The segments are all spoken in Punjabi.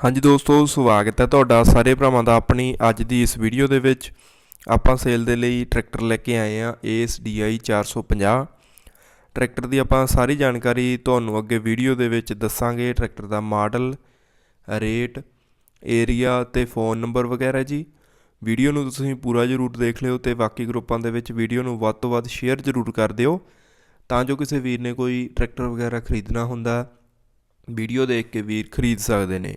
ਹਾਂਜੀ ਦੋਸਤੋ, ਸਵਾਗਤ ਹੈ ਤੁਹਾਡਾ ਸਾਰੇ ਭਰਾਵਾਂ ਦਾ ਆਪਣੀ ਅੱਜ ਦੀ ਇਸ ਵੀਡੀਓ ਦੇ ਵਿੱਚ। ਆਪਾਂ ਸੇਲ ਦੇ ਲਈ ਟਰੈਕਟਰ ਲੈ ਕੇ ਆਏ ਆ ASDI 450 ਟਰੈਕਟਰ ਦੀ ਆਪਾਂ ਸਾਰੀ ਜਾਣਕਾਰੀ ਤੁਹਾਨੂੰ ਅੱਗੇ ਵੀਡੀਓ ਦੇ ਵਿੱਚ ਦੱਸਾਂਗੇ। ਟਰੈਕਟਰ ਦਾ ਮਾਡਲ ਰੇਟ ਏਰੀਆ ਤੇ ਫੋਨ ਨੰਬਰ ਵਗੈਰਾ ਜੀ। ਵੀਡੀਓ ਨੂੰ ਤੁਸੀਂ ਪੂਰਾ ਜ਼ਰੂਰ ਦੇਖ ਲਿਓ ਤੇ ਬਾਕੀ ਗਰੁੱਪਾਂ ਦੇ ਵਿੱਚ ਵੀਡੀਓ ਨੂੰ ਵੱਧ ਤੋਂ ਵੱਧ ਸ਼ੇਅਰ ਜ਼ਰੂਰ ਕਰ ਦਿਓ। ਤਾਂ ਜੋ ਕਿਸੇ ਵੀਰ ਨੇ ਕੋਈ ਟਰੈਕਟਰ ਵਗੈਰਾ ਖਰੀਦਣਾ ਹੁੰਦਾ, ਵੀਡੀਓ ਦੇਖ ਕੇ ਵੀਰ ਖਰੀਦ ਸਕਦੇ ਨੇ।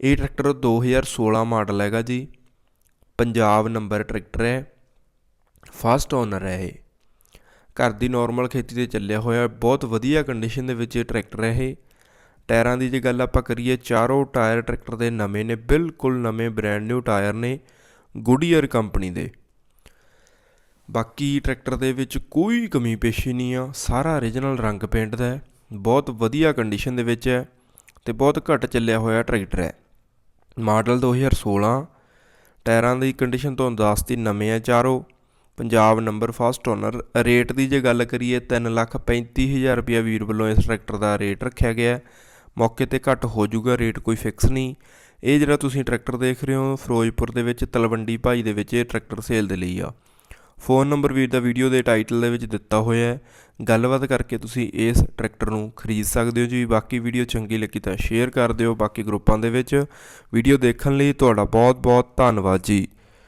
ਇਹ ਟਰੈਕਟਰ 2016 ਮਾਡਲ ਹੈਗਾ ਜੀ। ਪੰਜਾਬ ਨੰਬਰ ਟਰੈਕਟਰ ਹੈ। ਫਸਟ ਓਨਰ ਹੈ ਇਹ। ਘਰ ਦੀ ਨਾਰਮਲ ਖੇਤੀ ਤੇ ਚੱਲਿਆ ਹੋਇਆ ਬਹੁਤ ਵਧੀਆ ਕੰਡੀਸ਼ਨ ਦੇ ਵਿੱਚ ਇਹ ਟਰੈਕਟਰ ਹੈ ਇਹ। ਟਾਇਰਾਂ ਦੀ ਜੇ ਗੱਲ ਆਪਾਂ ਕਰੀਏ, ਚਾਰੋਂ ਟਾਇਰ ਟਰੈਕਟਰ ਦੇ ਨਵੇਂ ਨੇ। ਬਿਲਕੁਲ ਨਵੇਂ ਬ੍ਰੈਂਡ ਨਿਊ ਟਾਇਰ ਨੇ। ਗੁਡੀਅਰ ਕੰਪਨੀ ਦੇ। ਬਾਕੀ ਟਰੈਕਟਰ ਦੇ ਵਿੱਚ ਕੋਈ ਕਮੀ ਪੇਸ਼ੀ ਨਹੀਂ ਆ। ਸਾਰਾ origignal ਰੰਗ ਪੇਂਟ ਦਾ ਹੈ। ਬਹੁਤ ਵਧੀਆ ਕੰਡੀਸ਼ਨ ਦੇ ਵਿੱਚ ਹੈ। ਤੇ ਬਹੁਤ ਘੱਟ ਚੱਲਿਆ ਹੋਇਆ ਟਰੈਕਟਰ ਹੈ। ਮਾਡਲ 2016 ਟਾਇਰਾਂ ਦੀ ਕੰਡੀਸ਼ਨ ਤੋਂ ਦੱਸ ਦੀ ਨਵੇਂ ਆ ਚਾਰੋਂ। Punjab number first owner rate ਦੀ ਜੇ ਗੱਲ ਕਰੀਏ 335000 ਰੁਪਇਆ ਵੀਰ ਵੱਲੋਂ ਇਸ ਟਰੈਕਟਰ ਦਾ ਰੇਟ ਰੱਖਿਆ ਗਿਆ ਮੌਕੇ ਤੇ ਘੱਟ ਹੋ ਜਾਊਗਾ ਰੇਟ ਕੋਈ ਫਿਕਸ ਨਹੀਂ। ਇਹ ਜਿਹੜਾ ਤੁਸੀਂ ਟਰੈਕਟਰ ਦੇਖ ਰਹੇ ਹੋ, ਫਿਰੋਜ਼ਪੁਰ ਦੇ ਵਿੱਚ, ਤਲਵੰਡੀ ਭਾਈ ਦੇ ਵਿੱਚ ਇਹ ਟਰੈਕਟਰ ਸੇਲ ਦੇ ਲਈ ਆ। ਫੋਨ ਨੰਬਰ ਵੀਰ ਦਾ ਵੀਡੀਓ ਦੇ ਟਾਈਟਲ ਦੇ ਵਿੱਚ ਦਿੱਤਾ ਹੋਇਆ ਹੈ। ਗੱਲਬਾਤ ਕਰਕੇ ਤੁਸੀਂ ਇਸ ਟਰੈਕਟਰ ਨੂੰ ਖਰੀਦ ਸਕਦੇ ਹੋ ਜੀ। ਬਾਕੀ ਵੀਡੀਓ ਚੰਗੀ ਲੱਗੀ ਤਾਂ ਸ਼ੇਅਰ ਕਰ ਦਿਓ। ਬਾਕੀ ਗਰੁੱਪਾਂ ਦੇ ਵਿੱਚ ਵੀਡੀਓ ਦੇਖਣ ਲਈ ਤੁਹਾਡਾ ਬਹੁਤ ਬਹੁਤ ਧੰਨਵਾਦ ਜੀ।